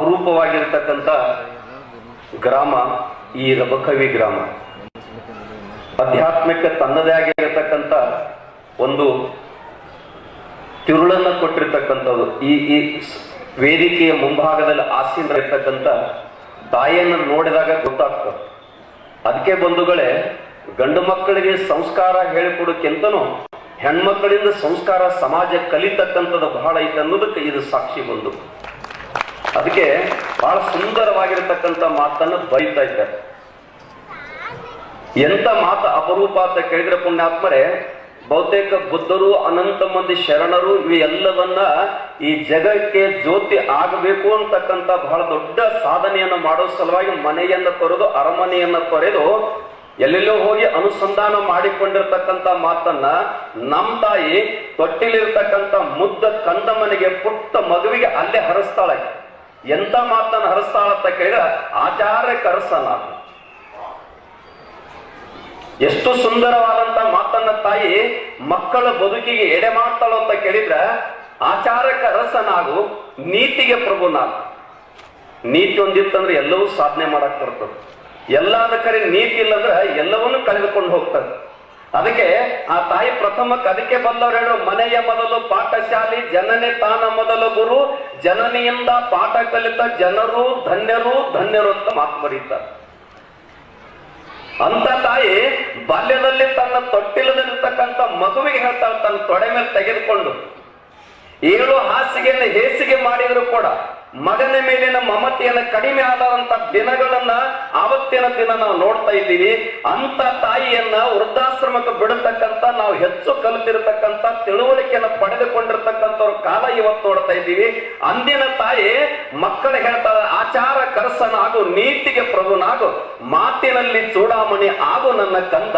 ಅಪರೂಪವಾಗಿರ್ತಕ್ಕಂಥ ಗ್ರಾಮ, ಈ ರಬಕವಿ ಗ್ರಾಮ. ಆಧ್ಯಾತ್ಮಿಕ ತನ್ನದೇ ಆಗಿರತಕ್ಕಂಥ ಒಂದು ತಿರುಳನ್ನ ಕೊಟ್ಟಿರ್ತಕ್ಕಂಥದ್ದು ಈ ಈ ವೇದಿಕೆಯ ಮುಂಭಾಗದಲ್ಲಿ ಆಸೀನ ಇರ್ತಕ್ಕಂಥ ತಾಯಿಯನ್ನು ನೋಡಿದಾಗ ಗೊತ್ತಾಗ್ತದೆ. ಅದಕ್ಕೆ ಬಂಧುಗಳೇ, ಗಂಡು ಮಕ್ಕಳಿಗೆ ಸಂಸ್ಕಾರ ಹೇಳಿಕೊಡೋಕ್ಕಿಂತನೂ ಹೆಣ್ಮಕ್ಕಳಿಂದ ಸಂಸ್ಕಾರ ಸಮಾಜ ಕಲಿತಕ್ಕಂಥದ್ದು ಬಹಳ ಐತೆ ಅನ್ನೋದಕ್ಕೆ ಇದು ಸಾಕ್ಷಿ ಬಂದು. ಅದಕ್ಕೆ ಬಹಳ ಸುಂದರವಾಗಿರತಕ್ಕಂಥ ಮಾತನ್ನು ಬರೀತಾ ಇದ್ದಾರೆ. ಎಂತ ಮಾತ ಅಪರೂಪ ಅಂತ ಕೇಳಿದ್ರೆ ಪುಣ್ಯಾತ್ಮರೇ, ಬಹುತೇಕ ಬುದ್ಧರು, ಅನಂತ ಮಂದಿ ಶರಣರು ಇವೆಲ್ಲವನ್ನ ಈ ಜಗಕ್ಕೆ ಜ್ಯೋತಿ ಆಗಬೇಕು ಅಂತಕ್ಕಂಥ ಬಹಳ ದೊಡ್ಡ ಸಾಧನೆಯನ್ನ ಮಾಡೋ ಸಲುವಾಗಿ ಮನೆಯನ್ನ ತೊರೆದು ಅರಮನೆಯನ್ನ ತೊರೆದು ಎಲ್ಲೆಲ್ಲೋ ಹೋಗಿ ಅನುಸಂಧಾನ ಮಾಡಿಕೊಂಡಿರ್ತಕ್ಕಂಥ ಮಾತನ್ನ ನಮ್ಮ ತಾಯಿ ತೊಟ್ಟಿಲಿರ್ತಕ್ಕಂಥ ಮುದ್ದ ಕಂದಮ್ಮನಿಗೆ ಪುಟ್ಟ ಮಗುವಿಗೆ ಅಲ್ಲೇ ಹರಿಸ್ತಾಳೆ. ಎಂತ ಮಾತನ್ನು ಹರಿಸ್ತಾಳ ಅಂತ ಕೇಳಿದ್ರೆ, ಆಚಾರ್ಯ ಕರೆಸಲ್ಲ ಎಷ್ಟು ಸುಂದರವಾದಂತ ಮಾತನ್ನ ತಾಯಿ ಮಕ್ಕಳ ಬದುಕಿಗೆ ಎಡೆ ಮಾಡ್ತಾಳು ಅಂತ ಕೇಳಿದ್ರ ಆಚಾರಕ ಅರಸನಾಗು ನೀತಿಗೆ ಪ್ರಭುನಾಗು. ನೀತಿ ಒಂದಿತ್ತಂದ್ರೆ ಎಲ್ಲವೂ ಸಾಧನೆ ಮಾಡಕ್ ಬರ್ತದೆ. ಎಲ್ಲಾದ ಕರೆ ನೀತಿ ಇಲ್ಲಂದ್ರೆ ಎಲ್ಲವನ್ನೂ ಕಳೆದುಕೊಂಡು ಹೋಗ್ತದೆ. ಅದಕ್ಕೆ ಆ ತಾಯಿ ಪ್ರಥಮ ಅದಕ್ಕೆ ಬಂದವರು ಹೇಳು, ಮನೆಯ ಮೊದಲು ಪಾಠಶಾಲಿ, ಜನನೇ ತಾನ ಮೊದಲು ಗುರು, ಜನನಿಯಿಂದ ಪಾಠ ಕಲಿತ ಜನರು, ಧನ್ಯರು ಧನ್ಯರು ಅಂತ ಮಾತು ಬರೀತಾರೆ. ಅಂತ ತಾಯಿ ಬಾಲ್ಯದಲ್ಲಿ ತನ್ನ ತೊಟ್ಟಿಲದಲ್ಲಿರ್ತಕ್ಕಂಥ ಮಗುವಿಗೆ ಹೇಳ್ತಾಳೆ ತನ್ನ ತೊಡೆ ಮೇಲೆ ತೆಗೆದುಕೊಂಡು. ಏಳು ಹಾಸಿಗೆಯನ್ನು ಹೇಸಿಗೆ ಮಾಡಿದ್ರು ಕೂಡ ಮಗನ ಮೇಲಿನ ಮಮತೆಯನ್ನು ಕಡಿಮೆ ಆದಂತ ದಿನಗಳನ್ನ ಆವತ್ತಿನ ದಿನ ನಾವು ನೋಡ್ತಾ ಇದ್ದೀವಿ. ಅಂತ ತಾಯಿಯನ್ನ ವೃದ್ಧಾಶ್ರಮಕ್ಕೆ ಬಿಡತಕ್ಕಂತ ನಾವು ಹೆಚ್ಚು ಕಲಿತಿರ್ತಕ್ಕಂತ ತಿಳುವಳಿಕೆಯನ್ನು ಪಡೆದುಕೊಂಡಿರ್ತಕ್ಕಂಥವ್ರ ಕಾಲ ಇವತ್ತು ನೋಡ್ತಾ ಇದ್ದೀವಿ. ಅಂದಿನ ತಾಯಿ ಮಕ್ಕಳು ಹೇಳ್ತಾಳೆ, ಆಚಾರ ಕರಸನಾಗು ನೀತಿಗೆ ಪ್ರಭುನಾಗು ಮಾತಿನಲ್ಲಿ ಚೂಡಾಮಣಿ ಆಗು ನನ್ನ ಕಂದ,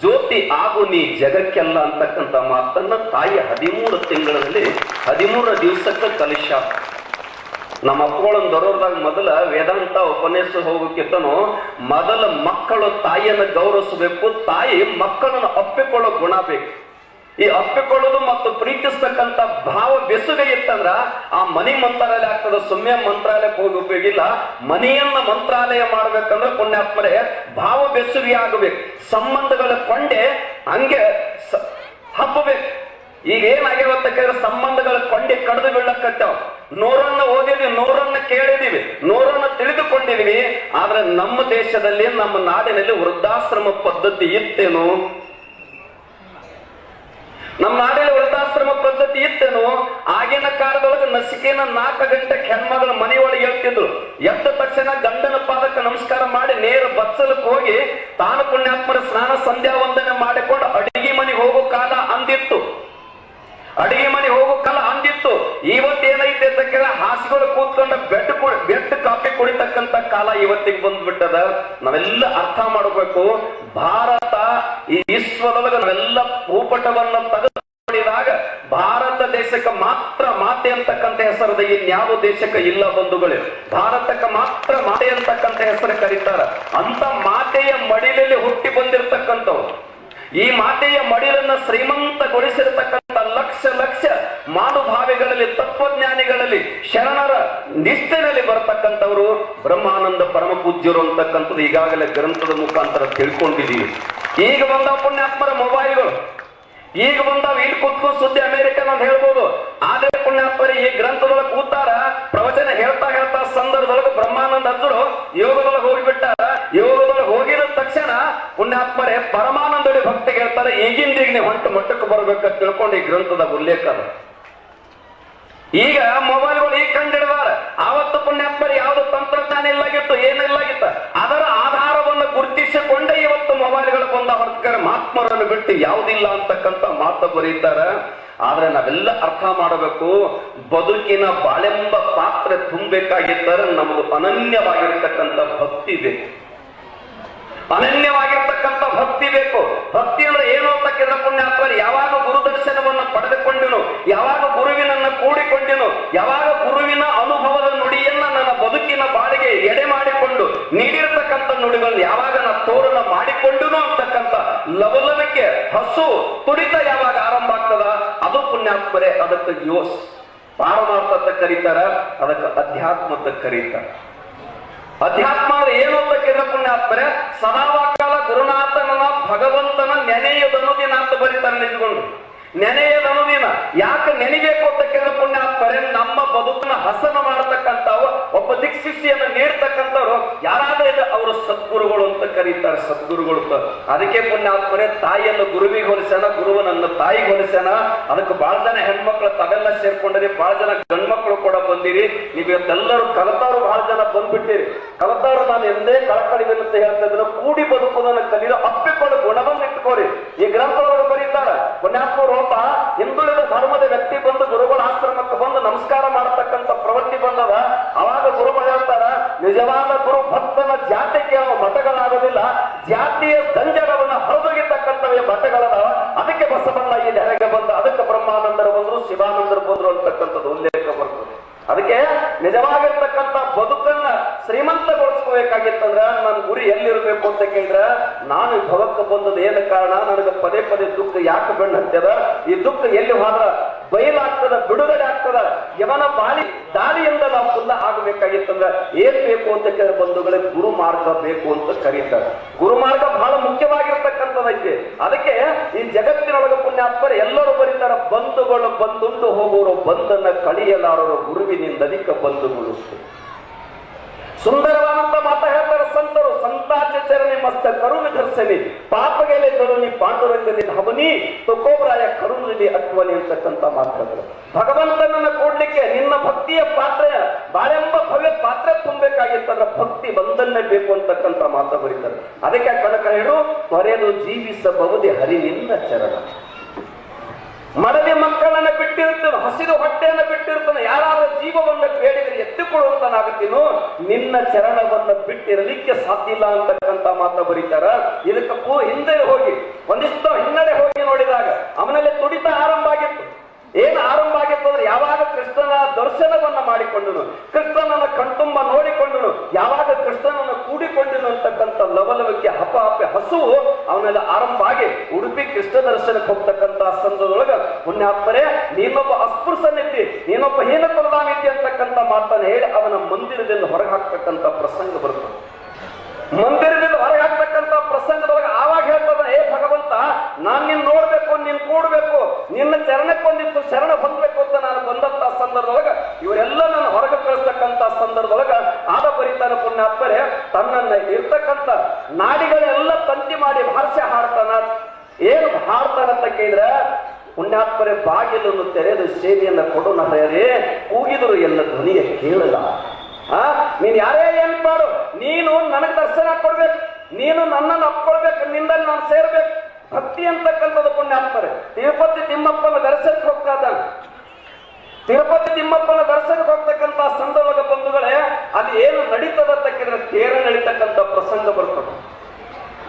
ಜ್ಯೋತಿ ಆಗು ನೀ ಜಗಕ್ಕೆಲ್ಲ ಅಂತಕ್ಕಂಥ ಮಾತನ್ನ ತಾಯಿ ಹದಿಮೂರು ತಿಂಗಳಲ್ಲಿ ಹದಿಮೂರು ದಿವಸಕ್ಕೆ ಕಲಿಶ ನಮ್ಮ ಅಪ್ಪಗಳನ್ನ ದೊರೋದಾಗ ಮೊದಲ ವೇದಾಂತ ಉಪನ್ಯಾಸ ಹೋಗೋಕ್ಕಿಂತನೂ ಮೊದಲ ಮಕ್ಕಳು ತಾಯಿಯನ್ನು ಗೌರವಿಸಬೇಕು, ತಾಯಿ ಮಕ್ಕಳನ್ನು ಅಪ್ಪಿಕೊಳ್ಳೋ ಗುಣ ಬೇಕು. ಈ ಅಪ್ಪಿಕೊಳ್ಳೋದು ಮತ್ತು ಪ್ರೀತಿಸ್ತಕ್ಕಂಥ ಭಾವ ಬೆಸುಗೆ ಇತ್ತಂದ್ರ ಆ ಮನಿ ಮಂತ್ರಾಲಯ ಆಗ್ತದ ಸುಮ್ಮನೆ ಮಂತ್ರಾಲಯಕ್ಕೆ ಹೋಗಿ ಉಪಯೋಗಿಲ್ಲ ಮನೆಯನ್ನ ಮಂತ್ರಾಲಯ ಮಾಡ್ಬೇಕಂದ್ರೆ ಪುಣ್ಯಾತ್ಮರೇ ಭಾವ ಬೆಸುಗೆ ಆಗಬೇಕು. ಸಂಬಂಧಗಳ ಕೊಂಡೆ ಹಂಗೆ ಹಬ್ಬಬೇಕು. ಈಗ ಕೇಳಿದ್ರೆ ಸಂಬಂಧಗಳ ಕೊಂಡಿ ಕಡಿದು ಬೀಳಕ್ಕತ್ತಾವ ನೂರನ್ನ ಓದಿದೀವಿ, ನೂರನ್ನ ಕೇಳಿದೀವಿ, ನೂರನ್ನ ತಿಳಿದುಕೊಂಡಿದೀವಿ. ಆದ್ರೆ ನಮ್ಮ ದೇಶದಲ್ಲಿ, ನಮ್ಮ ನಾಡಿನಲ್ಲಿ ವೃದ್ಧಾಶ್ರಮ ಪದ್ಧತಿ ಇತ್ತೇನು? ನಮ್ಮ ನಾಡಿನ ವೃದ್ಧಾಶ್ರಮ ಪದ್ಧತಿ ಇತ್ತೇನು? ಆಗಿನ ಕಾಲದೊಳಗೆ ನಸಿಕೆನ ನಾಲ್ಕು ಗಂಟೆ ಹೆಣ್ಮಗಳ ಮನೆಯೊಳಗೆ ಹೇಳ್ತಿದ್ರು. ಎದ್ದ ತಕ್ಷಣ ಗಂಡನ ಪಾದಕ್ಕೆ ನಮಸ್ಕಾರ ಮಾಡಿ ನೇರ ಬತ್ಸಲಕ್ಕೆ ಹೋಗಿ ತಾನು ಪುಣ್ಯಾತ್ಮರ ಸ್ನಾನ ಸಂಧ್ಯಾ ವಂದನೆ ಮಾಡಿಕೊಂಡು ಅಡಿಗೆ ಮನೆಗೆ ಹೋಗೋ ಕಾಲ ಅಂದಿತ್ತು ಅಡಿಗೆ ಮನೆ ಹೋಗೋಕಲ್ಲ ಕಾಲ ಅಂದಿತ್ತು ಇವತ್ತೇನೈತೆ ಅಂತ ಕೇಳ ಹಾಸಿಗಳು ಕೂತ್ಕೊಂಡ ಬೆಡ್ ಬೆಟ್ಟ ಕಾಫಿ ಕುಡಿತಕ್ಕಂತ ಕಾಲ ಇವತ್ತಿಗೆ ಬಂದ್ಬಿಟ್ಟದ. ನಾವೆಲ್ಲ ಅರ್ಥ ಮಾಡಬೇಕು. ಭಾರತ ಈ ವಿಶ್ವದೊಳಗೆ ನಾವೆಲ್ಲ ಭೂಪಟವನ್ನ ತೆಗೆದು ಭಾರತ ದೇಶಕ್ಕೆ ಮಾತ್ರ ಮಾತೆ ಅಂತಕ್ಕಂಥ ಹೆಸರದ ಇನ್ಯಾವ ದೇಶಕ್ಕೆ ಇಲ್ಲ ಬಂಧುಗಳೇ. ಭಾರತಕ್ಕೆ ಮಾತ್ರ ಮಾತೆ ಅಂತಕ್ಕಂಥ ಹೆಸರು ಕರೀತಾರ. ಅಂತ ಮಾತೆಯ ಮಡಿಲಲ್ಲಿ ಹುಟ್ಟಿ ಬಂದಿರತಕ್ಕಂಥವ್ರು. ಈ ಮಾತೆಯ ಮಡಿಲನ್ನ ಶ್ರೀಮಂತಗೊಳಿಸಿರತಕ್ಕಂಥ ಶರಣರ ನಿಷ್ಠೆನಲ್ಲಿ ಬರತಕ್ಕಂಥವರು ಬ್ರಹ್ಮಾನಂದ ಪರಮ ಪೂಜ್ಯರು ಅಂತಕ್ಕಂಥದ್ದು ಈಗಾಗಲೇ ಗ್ರಂಥದ ಮುಖಾಂತರ ತಿಳ್ಕೊಂಡಿದ್ದೀವಿ. ಈಗ ಬಂದ ಪುಣ್ಯಾತ್ಮರ ಮೊಬೈಲ್ಗಳು. ಈಗ ಬಂದ ಇಲ್ಲಿ ಕೂತ್ಕೊಂಡು ಸುದ್ದಿ ಅಮೆರಿಕ ಅಂತ ಹೇಳ್ಬೋದು. ಆದರೆ ಪುಣ್ಯಾತ್ಮರಿ ಈ ಗ್ರಂಥದೊಳಗೆ ಕೂತಾರ, ಪ್ರವಚನ ಹೇಳ್ತಾ ಹೇಳ್ತಾ ಸಂದರ್ಭದೊಳಗೆ ಬ್ರಹ್ಮಾನಂದ ಅಜ್ಜರು ಯೋಗದೊಳಗೆ ಹೋಗಿಬಿಟ್ಟ. ಯೋಗದೊಳಗೆ ಹೋಗಿದ ತಕ್ಷಣ ಪುಣ್ಯಾತ್ಮರೇ ಪರಮಾನಂದಡಿ ಭಕ್ತಿಗೆ ಹೇಳ್ತಾರೆ ಈಗಿಂದೀಗ ಹೊಂಟು ಮಟ್ಟಕ್ಕೆ ಬರ್ಬೇಕಂತ ತಿಳ್ಕೊಂಡು ಈ ಗ್ರಂಥದ ಉಲ್ಲೇಖ ಈಗ ಮೊಬೈಲ್ಗಳು ಈಗ ಕಂಡಿಡ್ದಾರ. ಆವತ್ತು ಪುಣ್ಯಾತ್ಮರು ಯಾವುದು ತಂತ್ರಜ್ಞಾನ ಇಲ್ಲಾಗಿತ್ತು ಏನಿಲ್ಲಾಗಿತ್ತ ಅದರ ಆಧಾರವನ್ನು ಗುರುತಿಸಿಕೊಂಡೇ ಇವತ್ತು ಮೊಬೈಲ್ಗಳು ಬಂದ ಹೊರತುಕರ ಮಹಾತ್ಮರನ್ನು ಬಿಟ್ಟು ಯಾವುದಿಲ್ಲ ಅಂತಕ್ಕಂಥ ಮಾತು ಬರೀತಾರ. ಆದ್ರೆ ನಾವೆಲ್ಲ ಅರ್ಥ ಮಾಡಬೇಕು, ಬದುಕಿನ ಬಾಳೆಂಬ ಪಾತ್ರೆ ತುಂಬಬೇಕಾಗಿದ್ದರೆ ನಮಗೆ ಅನನ್ಯವಾಗಿರ್ತಕ್ಕಂಥ ಭಕ್ತಿ ಬೇಕು. ಅನನ್ಯವಾಗಿರ್ತಕ್ಕಂಥ ಭಕ್ತಿ ಬೇಕು. ಭಕ್ತಿ ಅಂದ್ರೆ ಏನು ಅಂತ ಕೇಳಿದ ಪುಣ್ಯಾತ್ಮರು ಯಾವಾಗ ಗುರುದರ್ಶನವನ್ನು ಪಡೆದುಕೊಂಡೆನು, ಯಾವಾಗ ಗುರುವಿನನ್ನ ಕೂಡಿಕೊಂಡೆನು, ಯಾವಾಗ ಗುರುವಿನ ಅನುಭವದ ನುಡಿಯನ್ನ ನನ್ನ ಬದುಕಿನ ಬಾಳಿಗೆ ಎಡೆ ಮಾಡಿಕೊಂಡು ನೀಡಿರ್ತಕ್ಕಂಥ ನುಡಿಗಳನ್ನು ಯಾವಾಗ ನಾ ತೋರಣ ಮಾಡಿಕೊಂಡನು ಅಂತಕ್ಕಂಥ ಲವಲವಿಕೆ, ಹಸು, ತುಡಿತ ಯಾವಾಗ ಆರಂಭ ಆಗ್ತದ? ಅದು ಪುಣ್ಯಾತ್ಮರೇ, ಅದಕ್ಕೆ ಯೋಸ್. ಪಾರಮಾರ್ಥ ಅಂತ ಕರೀತಾರ, ಅದಕ್ಕೆ ಅಧ್ಯಾತ್ಮ ಅಂತ ಕರೀತಾರ. ಅಧ್ಯಾತ್ಮ ಕೇಳಿದ್ರೆ ಪುಣ್ಯಾತ್ಮರೆ ಸದಾವಾಕಾಲ ಗುರುನಾಥನ ಭಗವಂತನ ನೆನೆಯದನುದಿನ ಅಂತ ಬರೀತಾರೆ ನೆನೆಯದನುದಿನ ಯಾಕೆ ನೆನೆಬೇಕು ಅಂತ ಪುಣ್ಯ ಪುಣ್ಯಾತ್ಮರೆ ನಮ್ಮ ಬದುಕನ್ನ ಹಸನ ಮಾಡತಕ್ಕಂಥವು ಒಬ್ಬ ದಿಕ್ಸಿಸಿಯನ್ನು ನೀಡ್ತಕ್ಕಂಥವ್ರು. ಯಾರಾದ್ರೂ ಅವರು ಸದ್ಗುರುಗಳು ಅಂತ ಕರೀತಾರೆ, ಸದ್ಗುರುಗಳು ಅಂತ. ಅದಕ್ಕೆ ಪುಣ್ಯಾತ್ಮರೆ ತಾಯಿಯನ್ನು ಗುರುವಿಗೆ ಹೋಲಿಸ್ಯಾನ, ಗುರುವನನ್ನು ತಾಯಿಗೆ ಹೊಲಿಸೋಣ ಅದಕ್ಕೆ ಬಹಳ ಜನ ಹೆಣ್ಮಕ್ಳು ತಾವೆಲ್ಲ ಸೇರ್ಕೊಂಡಿರಿ ಬಹಳ ಜನ ಗಂಡ್ಮಕ್ಳು ಕೂಡ ಬಂದಿರಿ. ನೀವು ಇವತ್ತೆಲ್ಲರೂ ಕಲತಾರು ಬಹಳ ಜನ ಬಂದ್ಬಿಟ್ಟಿರಿ. ಕಲತಾರು ನಾನು ಎಂದೇ ಕಳಕಳಿವೆ ಅಂತ ಹೇಳ್ತಾ ಇದ್ರೆ, ಕೂಡಿ ಬದುಕುವುದನ್ನು ಕಲಿಯಲು ಅಪ್ಪಿಕೊಂಡು ಗುಣವನ್ನು ಇಟ್ಕೋರಿ ಈ ಗ್ರಂಥವನ್ನು ಬರೀತಾರೆ ಪುಣ್ಯಾತ್ಮರು ನಮಸ್ಕಾರ ಮಾಡತಕ್ಕಂಥ ಪ್ರವೃತ್ತಿ ಬಂದದ. ಅವಾಗ ಗುರು ಹೇಳ್ತಾರ, ನಿಜವಾದ ಗುರು ಭಕ್ತನ ಜಾತಿ ಕೇಳುವ ಮಠಗಳಾಗೋದಿಲ್ಲ ಜಾತಿಯ ಜಂಜಡವನ್ನ ಹೊರದೊಗಿತಕ್ಕಂಥವೇ ಮಠಗಳದಾವ. ಅದಕ್ಕೆ ಬಸವಣ್ಣ ಈ ನೆರೆಗೆ ಬಂದ. ಅದಕ್ಕೆ ಬ್ರಹ್ಮಾನಂದರು ಬಂದ್ರು, ಶಿವಾನಂದರು ಬಂದ್ರು ಅಂತಕ್ಕಂಥದ್ದು ಉಲ್ಲೇಖ ಬರ್ತದೆ. ಅದಕ್ಕೆ ನಿಜವಾಗಿರ್ತಕ್ಕಂಥ ಬದುಕನ್ನ ಶ್ರೀಮಂತಗೊಳಿಸ್ಕೋಬೇಕಾಗಿತ್ತಂದ್ರ, ನನ್ನ ಗುರಿ ಎಲ್ಲಿರ್ಬೇಕು? ಅಂತ ಕೇಳಿದ್ರ, ನಾನು ಭವಕ್ಕೆ ಬಂದದ ಏನ ಕಾರಣ? ನನಗೆ ಪದೇ ಪದೇ ದುಃಖ ಯಾಕೆ ಬೆಣ್ಣ ಹತ್ತದ ಈ ದುಃಖ ಎಲ್ಲಿ ಹೋದ್ರ? ಬಯಲಾಗ್ತದ ಬಿಡುಗಡೆ ಆಗ್ತದ ಯವನ ಬಾಳಿ ದಾರಿಯಿಂದ ನಾವು ಫುಲ್ಲ ಆಗಬೇಕಾಗಿತ್ತಂದ್ರ ಏನ್ ಬೇಕು ಅಂತ ಕೇಳಿ ಬಂಧುಗಳೇ ಗುರು ಮಾರ್ಗ ಬೇಕು ಅಂತ ಕರೀತಾರೆ. ಗುರು ಮಾರ್ಗ ಬಹಳ ಮುಖ್ಯವಾಗಿರ್ತಕ್ಕಂಥದೈತೆ ಅದಕ್ಕೆ ಈ ಜಗತ್ತಿನೊಳಗೆ ಪುಣ್ಯಾತ್ಮರು ಎಲ್ಲರೂ ಬರೀತಾರ, ಬಂಧುಗಳು ಬಂದುಂಡು ಹೋಗುವರು ಬಂಧನ ಕಳಿಯಲಾರರು ಗುರುವಿನಿಂದ ಅಧಿಕ ಬಂಧುಗಳು ಸುಂದರವಾದಂತ ಮಾತ ಹೇಳ್ತಾರೆ ಸಂತರು ಸಂತಾಚ ಚರಣಿ ಧರ್ಸನಿ ಪಾಪಗೆಲೆ ತರುಣಿ ಪಾಂಡುರಂಗದಲ್ಲಿ ಹವನಿ, ತಕೋಬರಾಯ ಕರುಣದಲ್ಲಿ ಅತ್ವಲಿ ಅಂತಕ್ಕಂಥ ಮಾತುಗಳು ಭಗವಂತನನ್ನ ಕೊಡ್ಲಿಕ್ಕೆ ನಿನ್ನ ಭಕ್ತಿಯ ಪಾತ್ರ, ಬಾಳೆಂಬ ಭವ್ಯ ಪಾತ್ರ ತುಂಬಬೇಕಾಗಿತ್ತಂದ್ರೆ ಭಕ್ತಿ ಬಂದನ್ನೇ ಬೇಕು ಅಂತಕ್ಕಂಥ ಮಾತು ಬರೀತಾರೆ. ಅದಕ್ಕೆ ಕನಕ ಹೇಳು, ತೊರೆದು ಜೀವಿಸಬಹುದೇ ಹರಿ ನಿನ್ನ ಚರಣ. ಮಡದಿ ಮಕ್ಕಳನ್ನ ಬಿಟ್ಟಿರ್ತಾನೆ ಹಸಿರು ಹೊಟ್ಟೆಯನ್ನು ಬಿಟ್ಟಿರ್ತಾನೆ ಯಾರಾದ್ರೂ ಜೀವವನ್ನು ಬೇಡಿದರೆ ಎತ್ತಿಕೊಳ್ಳುವಂತನಾಗುತ್ತೀನೋ, ನಿನ್ನ ಚರಣವನ್ನು ಬಿಟ್ಟಿರಲಿಕ್ಕೆ ಸಾಧ್ಯ ಇಲ್ಲ ಅಂತಕ್ಕಂತ ಮಾತ ಬರೀತಾರ. ಇದಕ್ಕೂ ಹಿಂದೆ ಹೋಗಿ, ಒಂದಿಷ್ಟು ಹಿನ್ನಡೆ ಹೋಗಿ ನೋಡಿದಾಗ, ಅವನಲ್ಲಿ ತುಡಿತ ಆರಂಭ ಆಗಿತ್ತು. ಏನು ಆರಂಭ ಆಗಿತ್ತು ಅಂದ್ರೆ ಯಾವಾಗ ಕೃಷ್ಣನ ದರ್ಶನವನ್ನ ಮಾಡಿಕೊಂಡನು? ಕೃಷ್ಣನನ್ನ ಕಣ್ತುಂಬ ನೋಡಿಕೊಂಡನು. ಯಾವಾಗ ಕೃಷ್ಣನನ್ನು ಕೂಡಿಕೊಂಡನು ಅಂತಕ್ಕಂಥ ಲವಲವಿಕೆ, ಹಪ ಹಪ್ಪೆ ಹಸುವು ಅವನೆಲ್ಲ ಆರಂಭ ಆಗಿ ಉಡುಪಿ ಕೃಷ್ಣ ದರ್ಶನಕ್ಕೆ ಹೋಗ್ತಕ್ಕಂಥ ಸಂದರ್ಭದೊಳಗ ಪುಣ್ಯಾತ್ಮರೇ ನೀನೊಬ್ಬ ಅಸ್ಪೃಶ್ಯನಿದ್ದಿ, ನೀನೊಬ್ಬ ಹೀನ ಪ್ರಧಾನಿದ್ದಿ ಅಂತಕ್ಕಂಥ ಮಾತನ್ನ ಹೇಳಿ ಅವನ ಮಂದಿರದಿಂದ ಹೊರಗೆ ಹಾಕ್ತಕ್ಕಂಥ ಪ್ರಸಂಗ ಬರ್ತದೆ. ಮಂದಿರದಿಂದ ಹೊರಗೆ ಹಾಕ್ತಕ್ಕಂಥ ಪ್ರಸಂಗದೊಳಗೆ ಆವಾಗ ಹೇಳ್ತದ ಏ ಭಗವಂತ ನಾನ್ ನಿನ್ನ ನೋಡ್ಬೇಕು, ನಿನ್ ಕೂಡ್ಬೇಕು, ನಿನ್ನ ಚರಣಕ್ಕೊಂದಿತ್ತು ಶರಣ ಹೊಂದ್ಬೇಕು ಅಂತ ನಾನು ಬಂದಂತ ಸಂದರ್ಭದೊಳಗ ಇವರೆಲ್ಲ ನನ್ನ ಹೊರಗೆ ಕಳಿಸ್ತಕ್ಕಂತ ಸಂದರ್ಭದೊಳಗ ಆದ ಬರೀತಾನೆ ಪುಣ್ಯಾತ್ಮರೆ, ತನ್ನನ್ನ ಇರ್ತಕ್ಕಂತ ನಾಡಿಗಳೆಲ್ಲ ತಂತಿ ಮಾಡಿ ಭಾಷೆ ಹಾಡ್ತಾನ. ಏನು ಹಾಡ್ತಾನಂತ ಕೇಳಿದ್ರೆ, ಪುಣ್ಯಾತ್ಮರೇ, ಬಾಗಿಲನ್ನು ತೆರೆದು ಸೇವೆಯನ್ನ ಕೊಡು ನರೇ ಕೂಗಿದರು ಎಲ್ಲ ಧ್ವನಿಯ ಕೇಳಲ್ಲ. ಆ, ನೀನ್ ಯಾರೇ ಏನ್ ಮಾಡು ನೀನು ನನಗೆ ದರ್ಶನ ಕೊಡ್ಬೇಕು, ನೀನು ನನ್ನನ್ನು ಅಪ್ಕೊಳ್ಬೇಕು ನಿಂದಲ್ಲಿ ನಾನು ಸೇರ್ಬೇಕು. ಭಕ್ತಿ ಪುಣ್ಯ ಹಾಕ್ತಾರೆ. ತಿರುಪತಿ ತಿಮ್ಮಪ್ಪನ ದರ್ಶನಕ್ಕೆ ಹೋಗ್ತಾ ತಿರುಪತಿ ತಿಮ್ಮಪ್ಪನ ದರ್ಶನಕ್ಕೆ ಹೋಗ್ತಕ್ಕಂಥ ಸಂದರ್ಭದ ಬಂಧುಗಳೇ, ಅಲ್ಲಿ ಏನು ನಡೀತದ ಅಂತ ಕೇಳಿದ್ರೆ ತೇರ ನಡೀತಕ್ಕಂಥ ಪ್ರಸಂಗ ಬರ್ತದೆ.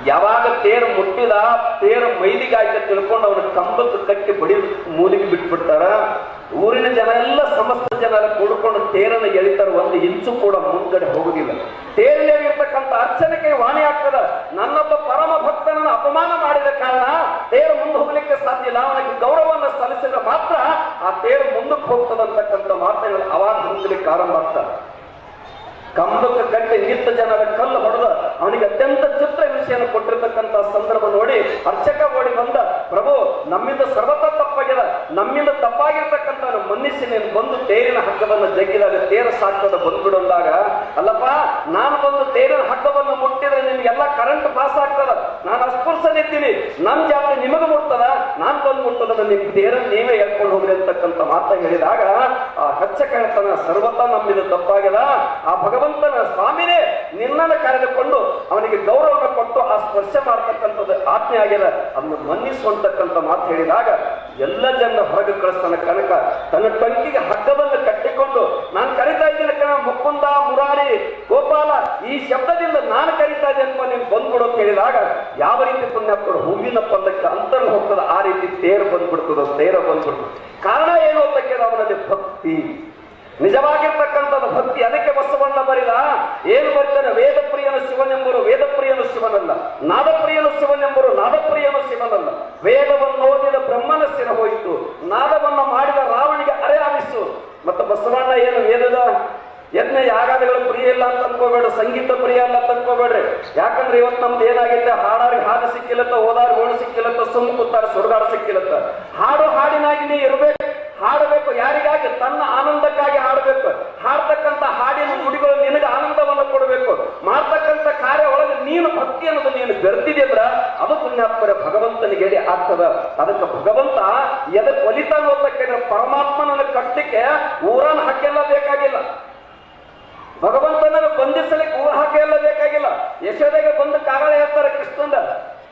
ಯಾವಾಗ ತೇರು ಮುಟ್ಟಿದ, ತೇರು ಮೈಲಿಗಾಯ್ತ ತಿಳ್ಕೊಂಡು ಅವನ ಕಂಬಕ್ಕೆ ಕಟ್ಟಿ ಬಡಿ ಮೂಲಿಗೆ ಬಿಟ್ಬಿಡ್ತಾರ. ಊರಿನ ಜನ ಎಲ್ಲ ಸಮಸ್ತ ಜನರ ಕೂಡ್ಕೊಂಡು ತೇರನ್ನು ಎಳಿತಾರೆ, ಒಂದು ಇಂಚು ಕೂಡ ಮುಂದ್ಗಡೆ ಹೋಗುದಿಲ್ಲ. ತೇರಿನಲ್ಲಿರ್ತಕ್ಕಂಥ ಅರ್ಚನೆಗೆ ವಾಣಿ ಆಗ್ತದ ನನ್ನೊಬ್ಬ ಪರಮ ಭಕ್ತನನ್ನು ಅಪಮಾನ ಮಾಡಿದ ಕಾರಣ ತೇರು ಮುಂದೆ ಇಲ್ಲ ಗೌರವವನ್ನು ಸಲ್ಲಿಸಿದ್ರೆ ಮಾತ್ರ ಆ ತೇರು ಮುಂದಕ್ಕೆ ಹೋಗ್ತದಂತಕ್ಕಂಥ ಮಾತುಗಳು ಅವಾಗ ಹೊಂದಲಿಕ್ಕೆ ಆರಂಭ ಆಗ್ತಾರೆ ಕಂಬಕ್ಕೆ ಕಟ್ಟಿ ನಿಂತ ಜನರ ಕಲ್ಲು ಹೊಡೆದ ಅವನಿಗೆ ಅತ್ಯಂತ ಚಿತ್ರ ವಿಷಯನ ಕೊಟ್ಟಿರ್ತಕ್ಕಂಥ ಸಂದರ್ಭ ನೋಡಿ ಅರ್ಚಕ ಓಡಿ ಬಂದ, ಪ್ರಭು, ನಮ್ಮಿಂದ ಸರ್ವತ ತಪ್ಪಾಗಿದೆ. ನಮ್ಮಿಂದ ತಪ್ಪಾಗಿರ್ತಕ್ಕಂಥ ಮನ್ನಿಸಿ ನೀನು ಬಂದು ತೇರಿನ ಹಗ್ಗವನ್ನು ಜಗ್ಗಿದಾಗ ತೇರ ಸಾಕ್ತದ ಬಂದ್ಬಿಡಂದಾಗ ಅಲ್ಲಪ್ಪ, ನಾನು ಬಂದು ತೇರಿನ ಹಗ್ಗವನ್ನು ಮುಟ್ಟಿದ್ರೆ ನಿಮ್ಗೆಲ್ಲ ಆಗ್ತದ ನಾನು ನಮ್ಮ ಜಾತ್ರೆ ಜಾತಿ ನಿಮಗೆ ಮುಟ್ತದ ನಾನ್ ಬಂದು ಮುಟ್ಟದ ನಿಮ್ ತೇರನ್ನು ನೀವೇ ಹೇಳ್ಕೊಂಡು ಹೋಗ್ರಿ ಅಂತಕ್ಕಂಥ ಮಾತ ಹೇಳಿದಾಗ, ಆ ಹಚ್ಚ ಕಳೆತನ ಸರ್ವತ ನಮ್ಮಿಂದ ತಪ್ಪಾಗ್ಯದ. ಆ ಭಗವಂತನ ಸ್ವಾಮಿನೇ ನಿನ್ನನ್ನು ಕರೆದುಕೊಂಡು ಅವನಿಗೆ ಗೌರವನ ಕೊಟ್ಟು ಆ ಸ್ಪರ್ಶ ಮಾಡ್ತಕ್ಕಂಥದ್ದು ಆಜ್ಞೆ ಆಗ್ಯದ. ಅದನ್ನು ಮನ್ನಿಸುವಂತಕ್ಕಂಥ ಮಾತು ಹೇಳಿದಾಗ, ಎಲ್ಲ ಜನ ಹೊರಗೆ ಕಳಿಸ್ತಾನ ಕನಕ. ತನ್ನ ಟಂಕಿಗೆ ಹಗ್ಗವನ್ನು ಕಟ್ಟಿಕೊಂಡು ನಾನು ಕರಿತಾ ಇದ್ದೀನಿ ಕಣ, ಮುಕುಂದ, ಮುರಾರಿ, ಗೋಪಾಲ, ಈ ಶಬ್ದದಿಂದ ನಾನು ಕರಿತಾ ಇದ್ದೇನೆ ನೀನು ಬಂದ್ಬಿಡು ಅಂತ ಹೇಳಿದಾಗ ಯಾವ ರೀತಿ ಪುಣ್ಯಾತ್ಮರು ಹೂವಿನ ಪಲ್ಲಕ್ಕೆ ಅಂತರ್ ಹೋಗ್ತದ, ಆ ರೀತಿ ತೇರು ಬಂದ್ಬಿಡ್ತದ, ತೇರ ಬಂದ್ಬಿಡ್ತದೆ. ಕಾರಣ ಏನು ಅಂತ ಕೇಳಿದ ಅವನಲ್ಲಿ ಭಕ್ತಿ. ನಿಜವಾಗಿರ್ತಕ್ಕಂಥದ್ದು ಭಕ್ತಿ, ಅದಕ್ಕೆ ಬಸವಣ್ಣ ಬರಿದ, ಏನು ಬರ್ತಾನೆ? ವೇದ ಪ್ರಿಯನ ಶಿವನೆಂಬರು ವೇದ ಪ್ರಿಯನು ಶಿವನಲ್ಲ. ನಾದಪ್ರಿಯನು ಶಿವನೆಂಬರು, ನಾದಪ್ರಿಯನು ಶಿವನಲ್ಲ. ವೇದವನ್ನು ಓದಿದ ಬ್ರಹ್ಮನ ಸ್ಥಿರ ಹೋಯಿತು. ನಾದವನ್ನು ಮಾಡಿದ ರಾವಣಿಗೆ ಅರೆ ಆವಿಸು ಮತ್ತು ಬಸವಣ್ಣ ಏನು ಏನದ? ಯಜ್ಞ ಯಾಗಾದಿಗಳು ಪ್ರಿಯ ಇಲ್ಲ ಅಂತ ಅನ್ಕೋಬೇಡ ಸಂಗೀತ ಪ್ರಿಯ ಅಲ್ಲ ಅಂತ ಅನ್ಕೋಬೇಡ್ರಿ. ಯಾಕಂದ್ರೆ ಇವತ್ತು ನಮ್ದು ಏನಾಗಿತ್ತೆ? ಹಾಡಾರಿಗೆ ಹಾಡು ಸಿಕ್ಕಿಲ್ಲತ್ತ, ಓದಾರ ಓಡು ಸಿಕ್ಕಿಲ್ಲತ್ತ, ಸುಮ್ ಕೂತಾರ ಸುರಗಾಡ ಸಿಕ್ಕಿಲ್ಲತ್ತ. ಹಾಡು ಹಾಡಿನಾಗಿ ನೀ ಇರಬೇಕು. ಹಾಡಬೇಕು ಯಾರಿಗಾಗಿ? ತನ್ನ ಆನಂದಕ್ಕಾಗಿ ಹಾಡಬೇಕು. ಹಾಡ್ತಕ್ಕಂತ ಹಾಡಿನ ಗುಡಿಗಳು ನಿನಗೆ ಆನಂದ ನೀನು ಭಕ್ತಿ ಅನ್ನೋದು ನೀನು ಬೆರ್ತಿದ್ಯಂದ್ರ ಅದು ಪುಣ್ಯಾತ್ಮರ ಭಗವಂತನಿಗೆ ಎಡೆ ಆಗ್ತದ. ಅದಕ್ಕೆ ಭಗವಂತ ಎದಕ್ಕೆ ಒಲಿತಾನ ಅಂತಕ್ಕಂದ್ರೆ ಪರಮಾತ್ಮನನ್ನು ಕಟ್ಟಲಿಕ್ಕೆ ಊರನ್ನ ಹಾಕೆಲ್ಲ ಬೇಕಾಗಿಲ್ಲ. ಭಗವಂತನನ್ನು ಬಂಧಿಸಲಿಕ್ಕೆ ಊರ ಹಾಕೆಲ್ಲ ಬೇಕಾಗಿಲ್ಲ. ಯಶೋದೆಗೆ ಬಂದು ಕಾರಣ ಹೇಳ್ತಾರೆ ಕೃಷ್ಣಂದ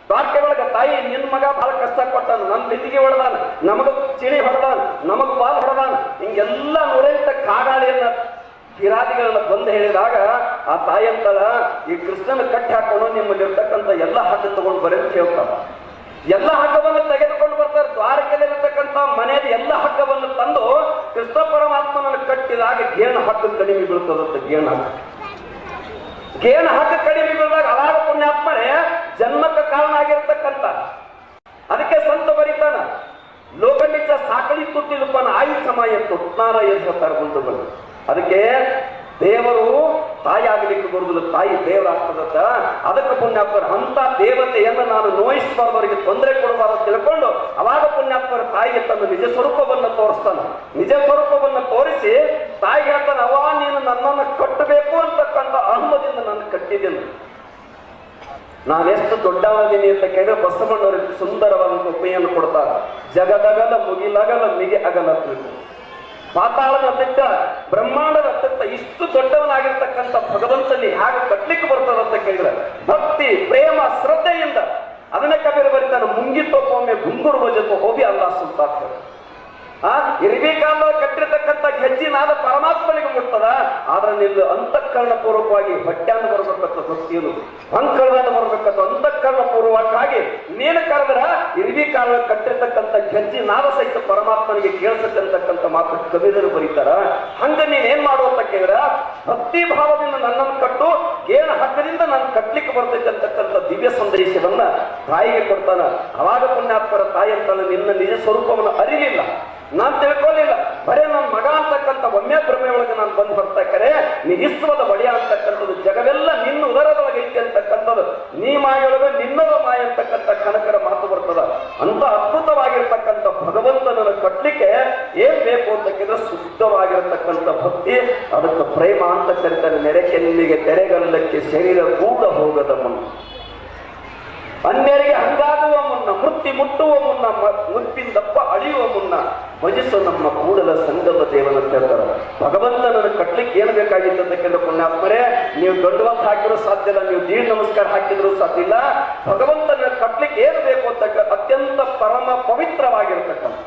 ಬಾಕಿ ಒಳಗ ತಾಯಿ, ನಿನ್ ಮಗ ಬಹಳ ಕಷ್ಟ ಕೊಟ್ಟಾನ, ನನ್ ಬಿದ್ದಿಗೆ ಹೊಡೆದಾನ, ನಮಗ ಚಿಣಿ ಹೊಡೆದಾನ, ನಮಗ ಬಾಲ್ ಹೊಡೆದಾನ, ಹಿಂಗೆಲ್ಲ ನೋಡಿದ ಕಾಗಾಳಿಯನ್ನ ಕಿರಾದಿಗಳನ್ನ ಬಂದು ಹೇಳಿದಾಗ ಆ ತಾಯಿ ಈ ಕೃಷ್ಣನ ಕಟ್ಟಿ ಹಾಕೊಂಡು ನಿಮ್ಮಲ್ಲಿರ್ತಕ್ಕಂಥ ಎಲ್ಲ ಹಗ್ಗ ತಗೊಂಡು ಬರೀ ಅಂತ ಹೇಳ್ತಾರ ಎಲ್ಲ ಹಗ್ಗವನ್ನು ತೆಗೆದುಕೊಂಡು ಬರ್ತಾರೆ. ದ್ವಾರಕೆಯಲ್ಲಿರ್ತಕ್ಕಂಥ ಮನೆಯ ಎಲ್ಲ ಹಗ್ಗವನ್ನು ತಂದು ಕೃಷ್ಣ ಪರಮಾತ್ಮನನ್ನು ಕಟ್ಟಿದಾಗ ಗೇಣು ಹಗ್ಗ ಕಡಿಮೆ ಬೀಳ್ತದಂತ ಗೇಣ ಹಗ್ಗ. ಗೇಣು ಹಗ್ಗ ಕಡಿಮೆ ಬೀಳಿದಾಗ ಅವಾಗ ಪುಣ್ಯಾತ್ಮನೇ ಜನ್ಮಕ್ಕೆ ಕಾರಣ ಆಗಿರ್ತಕ್ಕಂಥ. ಅದಕ್ಕೆ ಸಂತ ಬರೀತಾನ ಲೋಕನಿಂದ ಸಾಕಳಿ ತುಟ್ಟಿಲುಪನ ಆಯು ಸಮಯ ತುಟ್ನಾರ ಎಂದು ಹೇಳ್ತಾರೆ ಬಂಧುಗಳು ಅದಕ್ಕೆ ದೇವರು ತಾಯಿ ಆಗಲಿಕ್ಕೆ ಬರುವುದಿಲ್ಲ. ತಾಯಿ ದೇವರಾಗ್ತದಂತ. ಅದಕ್ಕೆ ಪುಣ್ಯಾತ್ಮರು ಅಂತ ದೇವತೆಯನ್ನು ನಾನು ನೋಯಿಸಬಾರ್ದವರಿಗೆ ತೊಂದರೆ ಕೊಡಬಾರ್ದು ತಿಳ್ಕೊಂಡು ಅವಾಗ ಪುಣ್ಯಾತ್ಮರ ತಾಯಿಗೆ ತನ್ನ ನಿಜ ಸ್ವರೂಪವನ್ನು ತೋರಿಸ್ತಾನೆ. ನಿಜ ಸ್ವರೂಪವನ್ನು ತೋರಿಸಿ ತಾಯಿ ಹೇಳ್ತಾನೆ ಅವ ನೀನು ನನ್ನನ್ನು ಕಟ್ಟಬೇಕು ಅಂತಕ್ಕಂಥ ಅನುಮತಿಯಿಂದ ನಾನು ಕಟ್ಟಿದ್ದೇನೆ. ನಾನೆಷ್ಟು ದೊಡ್ಡವನಿದ್ದೀನಿ ಅಂತ ಕೇಳಿದ್ರೆ ಬಸವಣ್ಣವರಿಗೆ ಸುಂದರವಾದ ಉಪಯನ್ನು ಕೊಡ್ತಾರೆ. ಜಗದಗಲ ಮುಗಿಲಗಲ ನಿಗೆ ಅಗಲ ತಿಳ್ಕೊ. ಪಾತಾಳದ ಅತ್ಯಂತ ಬ್ರಹ್ಮಾಂಡದ ಅತ್ಯಂತ ಇಷ್ಟು ದೊಡ್ಡವನಾಗಿರ್ತಕ್ಕಂಥ ಭಗವಂತನಿ ಹಾಗೆ ಕಟ್ಟಲಿಕ್ಕೆ ಬರ್ತದ ಅಂತ ಕೇಳಿದ್ರೆ, ಭಕ್ತಿ, ಪ್ರೇಮ, ಶ್ರದ್ಧೆಯಿಂದ ಅದನ್ನ ಕಬೀರ್ ಬರೀತಾನೆ ಮುಂಗಿತೊಪ್ಪೊಮ್ಮೆ ಗುಂಗುರು ಬಜತ್ತು ಹೋಗಿ ಅಲ್ಲ ಸುಲ್ತಾನ್ ಆ ಇರ್ಬೇಕಾದ ಕಟ್ಟಿರ್ತಕ್ಕಂಥ ಗೆಜ್ಜಿನಾದ ಪರಮಾತ್ಮನಿಗೆ ಮುಟ್ತದ? ಆದ್ರೆ ನಿಲ್ಲು ಅಂತಃಕರಣ ಪೂರ್ವಕವಾಗಿ ಹೊಟ್ಟೆಯನ್ನು ಬರಬೇಕಂತ ಭಕ್ತಿಯನ್ನು ಅಂಕಳದಿಂದ ಬರಬೇಕಂತ ಅಂತಃಕರಣ ಪೂರ್ವಕವಾಗಿ ನೀನು ಕರೆದ್ರ ಇರ್ಬೇಕಾದ ಕಟ್ಟಿರ್ತಕ್ಕಂಥ ಗೆಜ್ಜಿ ನಾದ ಸಹಿತ ಪರಮಾತ್ಮನಿಗೆ ಕೇಳಿಸಕ್ಕಂತಕ್ಕಂಥ ಮಾತು ಕವಿದರು ಬರೀತಾರ. ಹಂಗ ನೀನ್ ಏನ್ ಮಾಡು ಅಂತ ಕೇಳಿದ್ರ, ಭಕ್ತಿ ಭಾವದಿಂದ ನನ್ನನ್ನು ಕಟ್ಟು ಏನು ಹಕ್ಕದಿಂದ ನಾನು ಕಟ್ಟಲಿಕ್ಕೆ ಬರ್ತೈತೆ ಅಂತಕ್ಕಂಥ ದಿವ್ಯ ಸಂದೇಶವನ್ನ ತಾಯಿಗೆ ಕೊಡ್ತಾನ. ಅವಾಗ ಪುಣ್ಯಾತ್ಮರ ತಾಯಿ ಅಂತಾನೆ ನಿನ್ನ ನಿಜ ಸ್ವರೂಪವನ್ನು ಅರಿಲಿಲ್ಲ. ನಾನ್ ತಿಳ್ಕೊಳ್ಳಿಲ್ಲ ಬರೇ ನನ್ನ ಮಗ ಅಂತಕ್ಕಂಥ ಒಮ್ಮೆ ಭ್ರಮೆ ಒಳಗೆ ನಾನು ಬಂದು ಬರ್ತಾಕರೆ ನೀ ಇಸ್ವದ ಒಡೆಯ ಅಂತಕ್ಕಂಥದ್ದು ಜಗವೆಲ್ಲ ನಿನ್ನ ಉದರದೊಳಗೆ ಐತಿ ನೀ ಮಾಯೊಳಗೆ ನಿನ್ನದ ಮಾಯ ಅಂತಕ್ಕಂಥ ಕನಕರ ಮಾತು ಬರ್ತದ ಅಂತ ಅದ್ಭುತವಾಗಿರ್ತಕ್ಕಂಥ ಭಗವಂತನನ್ನು ಕಟ್ಟಲಿಕ್ಕೆ ಏನ್ ಬೇಕು ಅಂತಕ್ಕಿದ್ರೆ ಶುದ್ಧವಾಗಿರತಕ್ಕಂಥ ಭಕ್ತಿ, ಅದಕ್ಕೆ ಪ್ರೇಮ ಅಂತ ಕರಿತಾರೆ. ನೆರೆ ಕೆನ್ನಿಗೆ ತೆರೆಗಲ್ಲಕ್ಕೆ ಶರೀರ ಕೂಡ ಹೋಗದ ಮುನ್ನ. ಅನ್ಯರಿಗೆ ಹಂಗಾಗುವ ಮುನ್ನ, ಮೃತ್ತಿ ಮುಟ್ಟುವ ಮುನ್ನ ಮುಪ್ಪಿಂದಪ್ಪ ಅಳಿಯುವ ಮುನ್ನ ಭಜಿಸು ನಮ್ಮ ಕೂಡಲ ಸಂಗಮ ದೇವನ ಹೇಳ್ತಾರೆ ಭಗವಂತನನ್ನು ಕಟ್ಟಲಿಕ್ಕೆ ಏನು ಬೇಕಾಗಿತ್ತು ಅಂತ ಕೇಳಿದ ಪುಣ್ಯಾತ್ಮರೇ, ನೀವು ದೊಡ್ಡವಂತ ಹಾಕಿದ್ರು ಸಾಧ್ಯ ಇಲ್ಲ, ನೀವು ದೀಡ್ ನಮಸ್ಕಾರ ಹಾಕಿದ್ರು ಸಾಧ್ಯ ಇಲ್ಲ. ಭಗವಂತನ ಕಟ್ಲಿಕ್ಕೆ ಏನು ಬೇಕು ಅಂತ ಅತ್ಯಂತ ಪರಮ ಪವಿತ್ರವಾಗಿರ್ತಕ್ಕಂಥ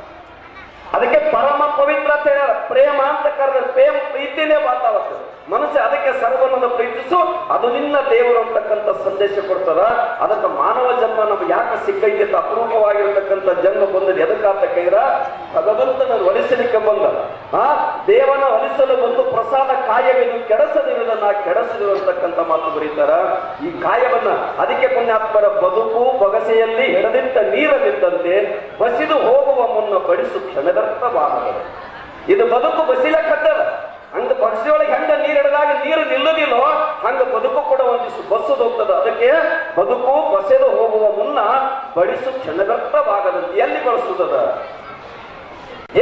ಅದಕ್ಕೆ ಪರಮ ಪವಿತ್ರ ಅಂತ ಹೇಳ್ಯಾರ ಪ್ರೇಮ ಅಂತ ಕರೆದ್ರೆ ಪ್ರೇಮ ಪ್ರೀತಿನೇ ಮಾತಾವತ್ತು ಮನಸ್ಸು ಅದಕ್ಕೆ ಸರ್ವನನ್ನು ಪ್ರೀತಿಸು. ಅದು ನಿನ್ನ ದೇವರು ಅಂತಕ್ಕಂಥ ಸಂದೇಶ ಕೊಡ್ತದ. ಅದಕ್ಕೆ ಮಾನವ ಜನ್ಮ ನಮ್ಗೆ ಯಾಕೆ ಸಿಕ್ಕೈತೆ ಅಂತ ಅಪರೂಪವಾಗಿರ್ತಕ್ಕಂಥ ಜನ್ಮ ಬಂದದ್ದು ಎದಕ್ಕಾತ ಕೈರ? ಭಗವಂತನ ಒಲಿಸಲಿಕ್ಕೆ ಬಂದ. ಆ, ದೇವನ ಒಲಿಸಲು ಬಂದು ಪ್ರಸಾದ ಕಾಯವೆಂದು ಕೆಡಸದಿರಲ್ಲ ನಾ ಅಂತಕ್ಕಂಥ ಮಾತು ಬರೀತಾರ. ಈ ಕಾಯವನ್ನ ಅದಕ್ಕೆ ಪುಣ್ಯಾತ್ಮರ ಬದುಕು ಬಗಸೆಯಲ್ಲಿ ಎಡದಿಂತ ನೀರಲ್ಲಿದ್ದಂತೆ ಬಸಿದು ಹೋಗುವ ಮುನ್ನ ಬಡಿಸು ಕ್ಷಣದರ್ಥವಾಗದು ಇದು ಬದುಕು ಬಸಿಲಕ್ಕತ್ತದ. ಹಂಗ ಪಕ್ಷಿಯೊಳಗೆ ಹೆಂಗ ನೀರು ಹಿಡಿದಾಗ ನೀರು ನಿಲ್ಲದಿಲ್ಲೋ, ಹಂಗ ಬದುಕು ಕೂಡ ಒಂದಿಷ್ಟು ಬಸ್ಸು ಹೋಗ್ತದ. ಅದಕ್ಕೆ ಬದುಕು ಬಸೆದು ಹೋಗುವ ಮುನ್ನ ಬಡಿಸು ಭಾಗದಂತೆ ಎಲ್ಲಿ ಬಳಸುದದ?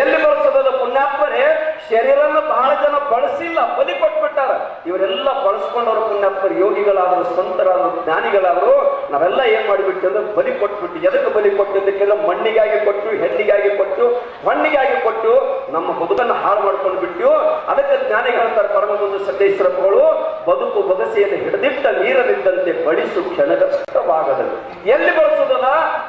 ಎಲ್ಲಿ ಬಳಸೋದದ ಪುಣ್ಯಾತ್ಮರೇ? ಶರೀರನ ಬಹಳ ಜನ ಬಳಸಿಲ್ಲ, ಬಲಿ ಕೊಟ್ಬಿಟ್ಟಾರ. ಇವರೆಲ್ಲ ಬಳಸ್ಕೊಂಡವರು ಪುಣ್ಯಾತ್ಮರು, ಯೋಗಿಗಳಾದ್ರು, ಸಂತರಾದ್ರು, ಜ್ಞಾನಿಗಳಾದ್ರು, ನಾವೆಲ್ಲ ಏನ್ ಮಾಡಿಬಿಟ್ಟು ಅಂದ್ರೆ ಬಲಿ ಕೊಟ್ಬಿಟ್ಟು ಎದಕ್ಕೆ ಬಲಿ ಕೊಟ್ಟಿದ್ದಕ್ಕೆಲ್ಲ ಮಣ್ಣಿಗಾಗಿ ಕೊಟ್ಟು ಹೆಣ್ಣಿಗಾಗಿ ಕೊಟ್ಟು ಮಣ್ಣಿಗಾಗಿ ಕೊಟ್ಟು ನಮ್ಮ ಬದುಕನ್ನು ಹಾಳು ಮಾಡ್ಕೊಂಡು ಬಿಟ್ಟು ಅದಕ್ಕೆ ಜ್ಞಾನಿಗಳು ಹೇಳ್ತಾರೆ ಪರಮಗುಂದು ಸಕೇಶ್ವರಪ್ಪಗಳು ಬದುಕು ಬಗಸೆಯನ್ನು ಹಿಡಿದಿಟ್ಟ ನೀರಲ್ಲಿದ್ದಂತೆ ಬಡಿಸು ಕ್ಷಣಗಷ್ಟವಾಗದಲ್ಲಿ ಎಲ್ಲಿ ಬಳಸುವುದಲ್ಲ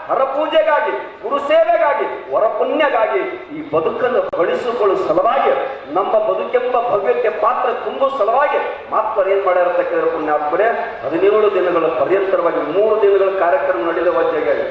ಹರಪೂಜೆಗಾಗಿ ಗುರು ಸೇವೆಗಾಗಿ ವರ ಪುಣ್ಯಗಾಗಿ ಈ ಬದುಕನ್ನು ಬಳಸಿಕೊಳ್ಳುವ ಸಲುವಾಗಿ, ನಮ್ಮ ಬದುಕೆಂಬ ಭವ್ಯಕ್ಕೆ ಪಾತ್ರ ತುಂಬುವ ಸಲುವಾಗಿ ಮಾತ್ರ ಏನ್ ಮಾಡ್ಯಾರ ಪುಣ್ಯಾತ್ಮರೇ? ಹದಿನೇಳು ದಿನಗಳ ಪರ್ಯಂತರವಾಗಿ ಮೂರು ದಿನಗಳ ಕಾರ್ಯಕ್ರಮ ನಡೆದ ವಜ್ಜೆಗಾಗಿ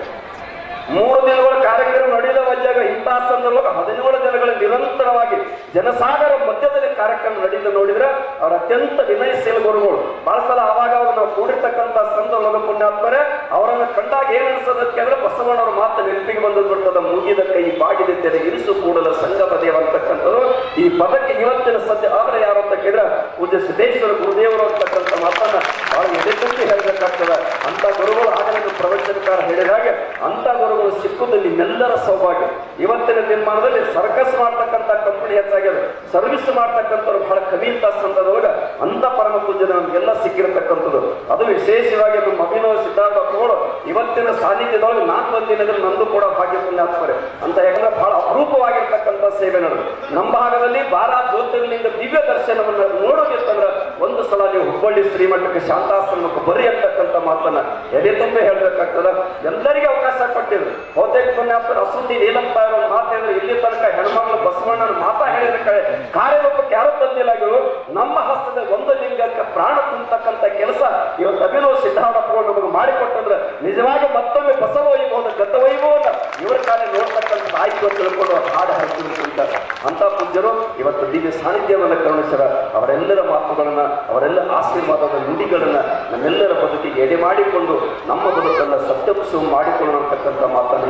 ಮೂರು ದಿನಗಳ ಕಾರ್ಯಕ್ರಮ ನಡೆಯುವ ವಜ್ಜಾಗ ಇಂತಹ ಸಂದರ್ಭ ಹದಿನೇಳು ದಿನಗಳ ನಿರಂತರವಾಗಿ ಜನಸಾಗರ ಮಧ್ಯದಲ್ಲಿ ಕಾರ್ಯಕ್ರಮ ನಡೆಯಲು ನೋಡಿದ್ರೆ ಅವರ ಅತ್ಯಂತ ವಿನಯಶೀಲ ಗುರುಗಳು. ಬಹಳ ಸಲ ಆವಾಗ ಅವರು ನಾವು ಕೂಡಿರ್ತಕ್ಕಂಥ ಸಂದರ್ಭದ ಪುಣ್ಯಾತ್ಮರೆ ಅವರನ್ನು ಕಂಡಾಗ ಏನ್ ಅನ್ಸೋದಕ್ಕೆ ಅಂದ್ರೆ ಬಸವಣ್ಣವ್ರ ಮಾತು ನೆನಪಿಗೆ ಬಂದು ಬರ್ತದ ಮುಗಿದ ಕೈ ಬಾಗಿದ ತೆರೆ ಇರಿಸು ಕೂಡಲ ಸಂಘ ಅಂತಕ್ಕಂಥದ್ದು ಈ ಪದಕ್ಕೆ ಇವತ್ತಿನ ಸದ್ಯ ಆದ್ರೆ ಯಾರು ಅಂತ ಕೇಳಿದ್ರೆ ಪೂಜ್ಯ ಸಿದ್ದೇಶ್ವರ ಗುರುದೇವರು ಅಂತಕ್ಕಂಥ ಮಾತನ್ನ ಬಹಳ ಎದೆತುಂಬಿ ಹೇಳಬೇಕಾಗ್ತದೆ. ಅಂತ ಗುರುಗಳು ಆಗ ನಿಮ್ಮ ಪ್ರವಚನಕಾರ ಹೇಳಿದಾಗ ಅಂತ ಗುರುಗಳು ಸಿಕ್ಕುದು ಎಲ್ಲರ ಸೌಭಾಗ್ಯ. ಇವತ್ತಿನ ನಿರ್ಮಾಣದಲ್ಲಿ ಸರ್ಕಸ್ ಮಾಡ್ತಕ್ಕಂಥ ಕಂಪನಿ ಹೆಚ್ಚಾಗಿದೆ. ಸರ್ವಿಸ್ ಮಾಡ್ತಕ್ಕಂಥವ್ರು ಬಹಳ ಕಮ್ಮಿ ಅಂತ ಸಂದರ್ಭದೊಳಗ ಅಂತ ಪರಮ ಪೂಜೆ ನಮಗೆಲ್ಲ ಸಿಕ್ಕಿರತಕ್ಕಂಥದ್ದು. ಅದು ವಿಶೇಷವಾಗಿ ನಮ್ಮ ಅಭಿನವ ಸಿದ್ಧಾರ್ಥ ತೋಳು ಇವತ್ತಿನ ಸಾನ್ನಿಧ್ಯದೊಳಗೆ ನಾನು ಬಂದಿನಂದ್ರೆ ನಂದು ಕೂಡ ಭಾಗ್ಯ ಪುಣ್ಯಾತ್ಮರೆ ಅಂತ ಯಾಕಂದ್ರೆ ಬಹಳ ಅಪರೂಪವಾಗಿರ್ತಕ್ಕಂಥ ಸೇವೆ ನಡೆದು ನಮ್ಮ ಭಾಗದಲ್ಲಿ ಬಾರ ಜ್ಯೋತಿರ್ಲಿಂಗ ದಿವ್ಯ ದರ್ಶನವನ್ನು ನೋಡೋದಿತ್ತಂದ್ರೆ ಒಂದು ಸಲ ನೀವು ಹುಬ್ಬಳ್ಳಿ ಶ್ರೀಮಠಕ್ಕೆ ಶಾಂತಾಶ್ರಮಕ್ಕೆ ಬರೀ ಅಂತಕ್ಕಂಥ ಮಾತನ್ನ ಎದೆ ತುಂಬ ಹೇಳ್ಬೇಕಾಗ್ತದ. ಎಲ್ಲರಿಗೂ ಅವಕಾಶ ಕೊಟ್ಟಿದ್ರು ಬಹುತೇಕ ಅಸುದ್ದಿ ಏನಪ್ಪಾ ಇರೋ ಮಾತು ಹೇಳಿದ್ರೆ ಇಲ್ಲಿ ತನಕ ಹೆಣ್ಮಕ್ಳು ಬಸವಣ್ಣನ ಮಾತಾ ಹೇಳಿದ ಕಡೆ ಕಾರ್ಯರೂಪಕ್ಕೆ ಯಾರು ತಂದಿಲ್ಲ ಇವರು ನಮ್ಮ ಹಸ್ತದ ಒಂದು ಲಿಂಗಕ್ಕೆ ಪ್ರಾಣ ತುಂಬತಕ್ಕಂಥ ಕೆಲಸ ಇವತ್ತು ಅಭಿನವ ಸಿದ್ಧಾರ್ಥಗಳು ನಮಗೆ ಮಾಡಿಕೊಟ್ಟಂದ್ರೆ ನಿಜವಾಗಿ ಮತ್ತೊಮ್ಮೆ ಬಸವ ವೈಭವದ ಗತ ವೈಭವನ ಇವರ ಕಾಲ ಅಂತ ತಿಳ್ಕೊಂಡು ಹಾಡು ಹಾಡ್ತಿರ್ತಾರೆ ಅಂತ ಪೂಜ್ಯರು ಇವತ್ತು ದಿವ್ಯ ಸಾನಿಧ್ಯವನ್ನು ಕರುಣಿಸರ ಅವರೆಲ್ಲರ ಮಾತುಗಳನ್ನು, ಅವರೆಲ್ಲ ಆಶೀರ್ವಾದದ ನುಡಿಗಳನ್ನ ನಮ್ಮೆಲ್ಲರ ಬದುಕಿಗೆ ಎಡೆ ಮಾಡಿಕೊಂಡು ನಮ್ಮ ಬದುಕನ್ನ ಸತ್ಯಪುಷ ಮಾಡಿಕೊಳ್ಳುವಂತಕ್ಕಂಥ ಮಾತನ್ನು